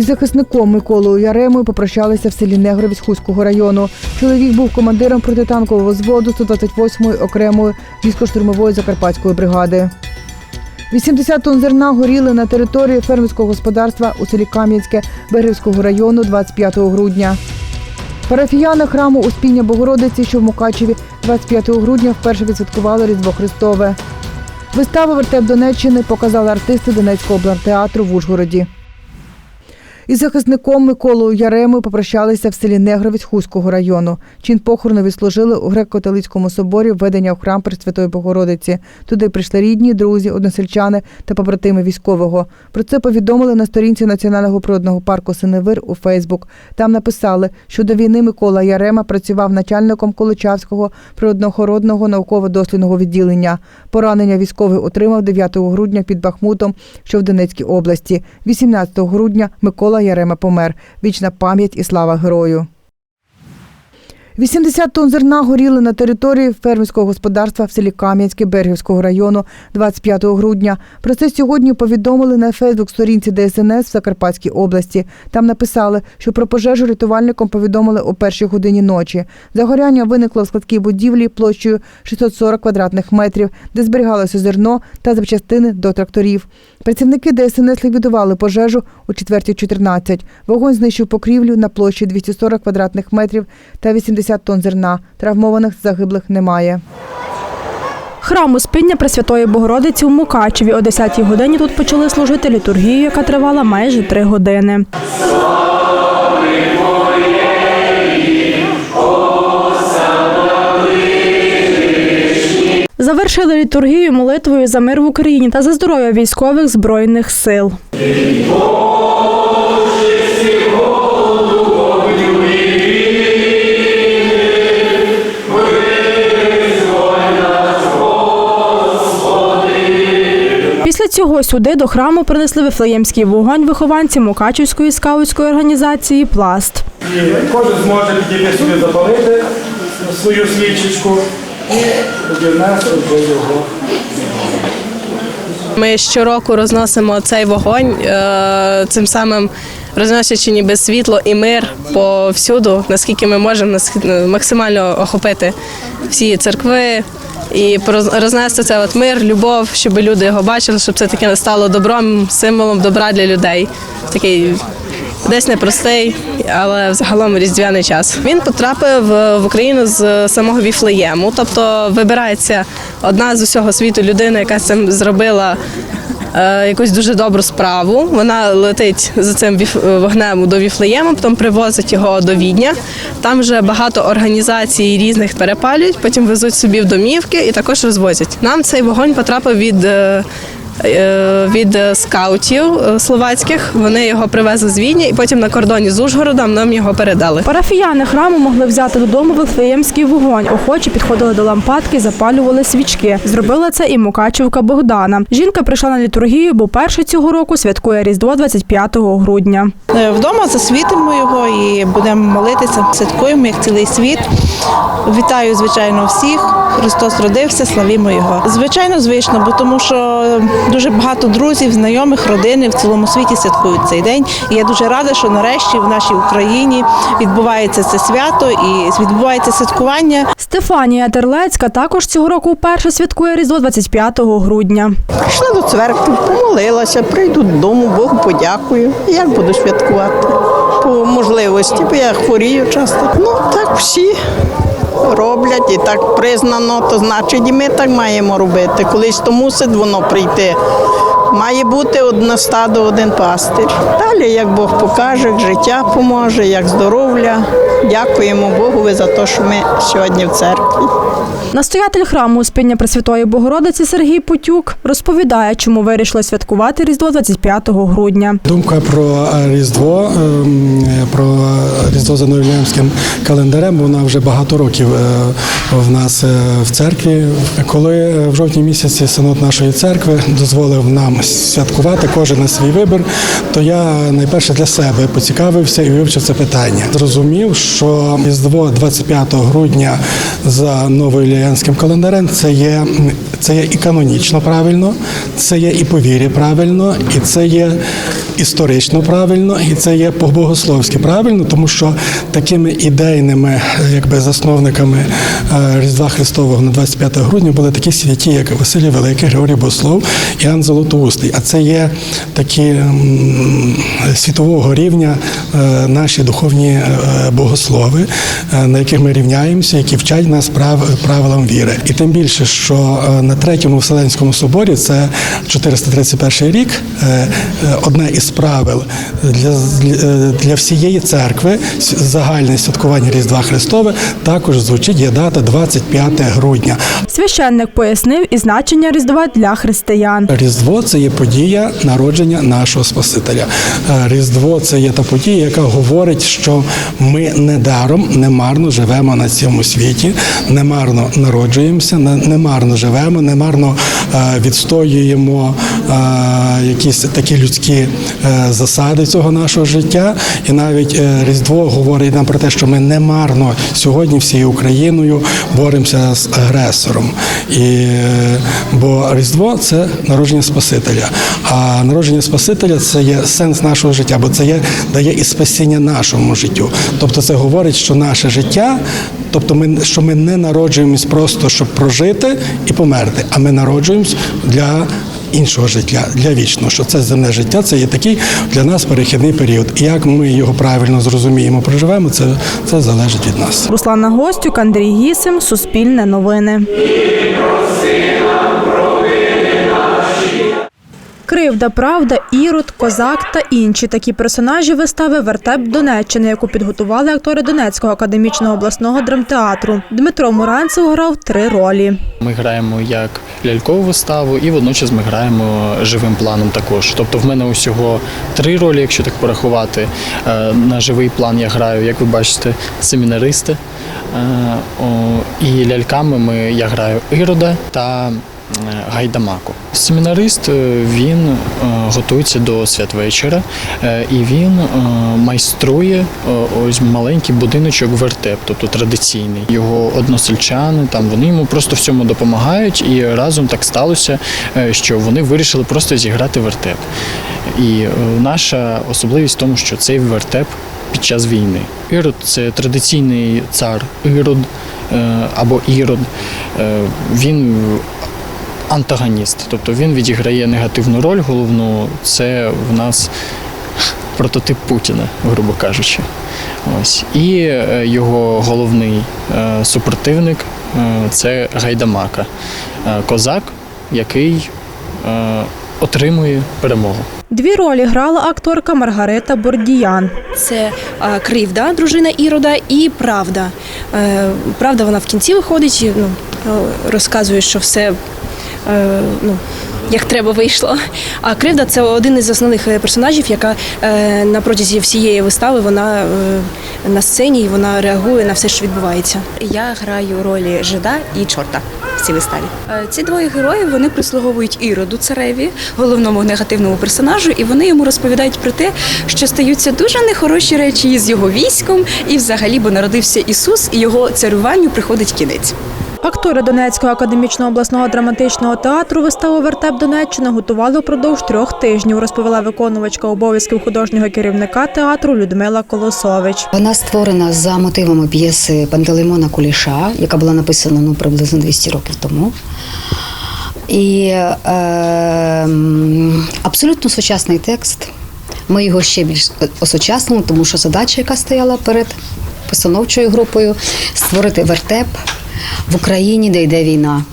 Із захисником Миколою Яремою попрощалися в селі Негровець Хуського району. Чоловік був командиром протитанкового взводу 128-ї окремої військово-штурмової закарпатської бригади. 80 тонн зерна горіли на території фермерського господарства у селі Кам'янське Берегівського району 25 грудня. Парафіяни храму Успіння Богородиці, що в Мукачеві 25 грудня вперше відсвяткували Різдво Христове. Виставу «Вертеп Донеччини показали артисти Донецького облартеатру в Ужгороді. Із захисником Миколою Яремою попрощалися в селі Негровець Хуського району. Чин похорону відслужили у греко-католицькому соборі введення в храм Пресвятої Богородиці. Туди прийшли рідні, друзі, односельчани та побратими військового. Про це повідомили на сторінці Національного природного парку Синевир у Фейсбук. Там написали, що до війни Микола Ярема працював начальником Колочавського природоохоронного науково-дослідного відділення. Поранення військовий отримав 9 грудня під Бахмутом, що в Донецькій області. 18 грудня Микола Ярема помер. Вічна пам'ять і слава герою. 80 тонн зерна горіли на території фермерського господарства в селі Кам'янське Бергівського району 25 грудня. Про це сьогодні повідомили на Фейсбук-сторінці ДСНС в Закарпатській області. Там написали, що про пожежу рятувальникам повідомили о першій годині ночі. Загоряння виникло в складській будівлі площею 640 квадратних метрів, де зберігалося зерно та запчастини до тракторів. Працівники ДСНС ліквідували пожежу о 4.14. Вогонь знищив покрівлю на площі 240 квадратних метрів та 80 тонн зерна. Травмованих загиблих немає. Храм Успіння Пресвятої Богородиці в Мукачеві. О 10-й годині тут почали служити літургію, яка тривала майже три години. Завершили літургію молитвою за мир в Україні та за здоров'я військових збройних сил. Після цього сюди до храму принесли вифлеємський вогонь вихованці Мукачівської скаутської організації Пласт. І кожен зможе підійти собі запалити свою свічечку Ми щороку розносимо цей вогонь, е, цим самим розносячи ніби світло і мир повсюду, наскільки ми можемо максимально охопити всі церкви і рознести це от мир, любов, щоб люди його бачили, щоб це таке стало добром, символом добра для людей. Такий десь непростий, але взагалом різдвяний час. Він потрапив в Україну з самого Віфлеєму, тобто вибирається одна з усього світу людина, яка цим зробила. е, Якусь дуже добру справу. Вона летить за цим вогнем до Віфлеєму, потім привозить його до Відня. Там вже багато організацій різних перепалюють, потім везуть собі в домівки і також розвозять. Нам цей вогонь потрапив від е, від е, скаутів е, словацьких. Вони його привезли з Відня і потім на кордоні з Ужгородом нам його передали. Парафіяни храму могли взяти додому вифлеємський вогонь. Охочі підходили до лампадки, запалювали свічки. Зробила це і Мукачівка Богдана. Жінка прийшла на літургію, бо перше цього року святкує Різдво 25 грудня. Е, Вдома засвітимо його і будемо молитися. Святкуємо як цілий світ. Вітаю, звичайно, всіх. Христос родився, славімо його. Звичайно, звично, бо тому що дуже багато друзів, знайомих, родини в цілому світі святкують цей день. І я дуже рада, що нарешті в нашій Україні відбувається це свято і відбувається святкування. Стефанія Терлецька також цього року вперше святкує Різдво 25 грудня. Пішла до церкви, помолилася, прийду додому, Богу подякую. Як буду святкувати? По можливості, бо я хворію часто. Ну, так всі роблять і так признано, то значить і ми так маємо робити. Колись то мусить воно прийти. Має бути одне стадо, один пастир. Далі, як Бог покаже, як життя поможе, як здоров'я. Дякуємо Богу за те, що ми сьогодні в церкві. Настоятель храму Успіння Пресвятої Богородиці Сергій Путюк розповідає, чому вирішили святкувати Різдво 25 грудня. Думка про е, Різдво, ем, про Різдво за Новоюліанським календарем, вона вже багато років е, в нас е, в церкві. Коли в жовтні місяці синод нашої церкви дозволив нам святкувати кожен на свій вибір, то я найперше для себе поцікавився і вивчив це питання. Зрозумів, що Різдво 25 грудня за новоюліанським календарем. Це є, це є і канонічно правильно, це є і по вірі правильно, і це є історично правильно, і це є по-богословськи правильно, тому що такими ідейними якби засновниками е, Різдва Христового на 25 грудня були такі святі, як Василій Великий, Григорій Богослов і Іоанн Золотоустий. А це є такі світового рівня е, наші духовні е, богослови, на яких ми рівняємося, які вчать нас прав, правилам віри. І тим більше, що на третьому Вселенському соборі це 431 рік. е, Одне із правил для, для- всієї церкви загальне святкування Різдва Христове також звучить є дата 25 грудня. Священник пояснив і значення Різдва для християн. Різдво це є подія народження нашого Спасителя. Е, Різдво це є та подія, яка говорить, що ми недаром, немарно живемо на цьому світі, немарно народжуємося, не- немарно живемо, немарно е, відстоюємо е, якісь такі людські засади цього нашого життя. І навіть е, Різдво говорить нам про те, що ми немарно сьогодні всією Україною боремося з агресором. І, е, бо Різдво це народження Спасителя. А народження Спасителя це є сенс нашого життя, бо це є дає і спасіння нашому життю. Тобто це говорить, що наше життя, тобто ми що ми не народжуємось просто щоб прожити і померти, а ми народжуємось для. Іншого життя для вічного, що це земне життя, це є такий для нас перехідний період. І як ми його правильно зрозуміємо, проживемо, це, це залежить від нас. Руслана Гостюк, Андрій Гісим, Суспільне новини. Кривда, правда, ірод, козак та інші такі персонажі вистави Вертеп Донеччини, яку підготували актори Донецького академічного обласного драмтеатру. Дмитро Муранцев грав три ролі. Ми граємо як лялькову виставу, і водночас ми граємо живим планом також. Тобто в мене усього три ролі, якщо так порахувати. Е, На живий план я граю, як ви бачите, семінаристи. Е, І ляльками ми, я граю Ірода та Гайдамаку. Семінарист е, він е, готується до святвечора е, і він е, майструє е, ось маленький будиночок вертеп, тобто традиційний. Його односельчани там вони йому просто в цьому допомагають, і разом так сталося, е, що вони вирішили просто зіграти вертеп. І е, наша особливість в тому, що цей вертеп під час війни. Ірод це традиційний цар Ірод е, або Ірод. Е, Він антагоніст, тобто він відіграє негативну роль. Головну це в нас прототип Путіна, грубо кажучи. Ось. І е, його головний е, супротивник е, це Гайдамака, козак, який отримує перемогу. Дві ролі грала акторка Маргарита Бордіян. Це кривда, дружина Ірода, і правда. Правда, вона в кінці виходить, і, ну, розказує, що все ну, як треба вийшло. А кривда це один із основних е, персонажів, яка е, на протязі всієї вистави вона е, на сцені і вона реагує на все, що відбувається. Я граю ролі жида і чорта в цій виставі. Е, Ці двоє героїв вони прислуговують іроду цареві, головному негативному персонажу, і вони йому розповідають про те, що стаються дуже нехороші речі з його військом, і взагалі, бо народився Ісус, і його царюванню приходить кінець. Актори Донецького академічного обласного драматичного театру виставу Вертеп Донеччина готували впродовж трьох тижнів, розповіла виконувачка обов'язків художнього керівника театру Людмила Колосович. Вона створена за мотивами п'єси Пантелеймона Куліша, яка була написана ну, приблизно 200 років тому. І е, абсолютно сучасний текст. Ми його ще більш осучаснили, тому що задача, яка стояла перед постановчою групою, створити вертеп в Україні, де йде війна.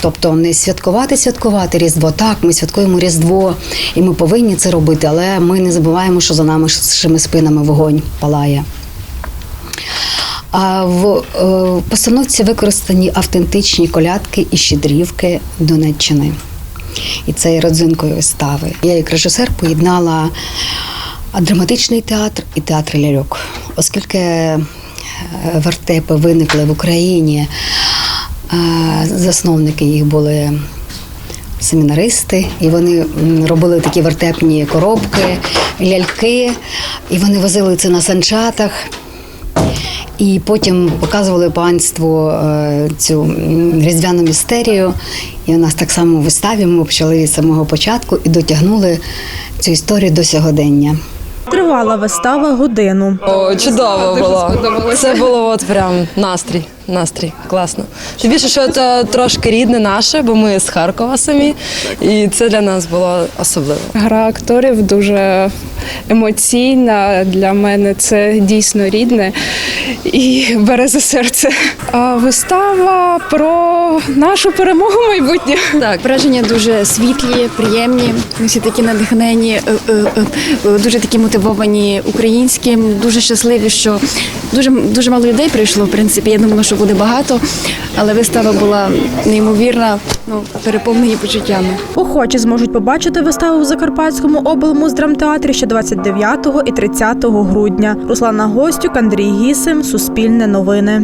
Тобто не святкувати, святкувати Різдво. Так, ми святкуємо Різдво, і ми повинні це робити, але ми не забуваємо, що за нашими спинами вогонь палає. А в е, постановці використані автентичні колядки і щедрівки Донеччини. І це є родзинкою вистави. Я як режисер поєднала драматичний театр і театр ляльок, оскільки вертепи виникли в Україні, е, засновники їх були семінаристи, і вони робили такі вертепні коробки, ляльки, і вони возили це на санчатах. І потім показували панству е, цю різдвяну містерію. І у нас так само в виставі ми почали від самого початку і дотягнули цю історію до сьогодення. Тривала вистава годину. О, чудово було. Це було от прям настрій. Настрій, класно. Тим більше, що це трошки рідне наше, бо ми з Харкова самі, і це для нас було особливо. Гра акторів дуже емоційна. Для мене це дійсно рідне і бере за серце. А вистава про нашу перемогу майбутнє. Так, Враження дуже світлі, приємні. Ми всі такі надихнені, е, е, е, дуже такі мотивовані українським. Дуже щасливі, що дуже дуже мало людей прийшло. В принципі, я думала, що буде багато, але вистава була неймовірна, ну переповнені почуттями. Охочі зможуть побачити виставу в Закарпатському облмуздрамтеатрі ще 29 і 30 грудня. Руслана Гостюк, Андрій Гісим, Суспільне новини.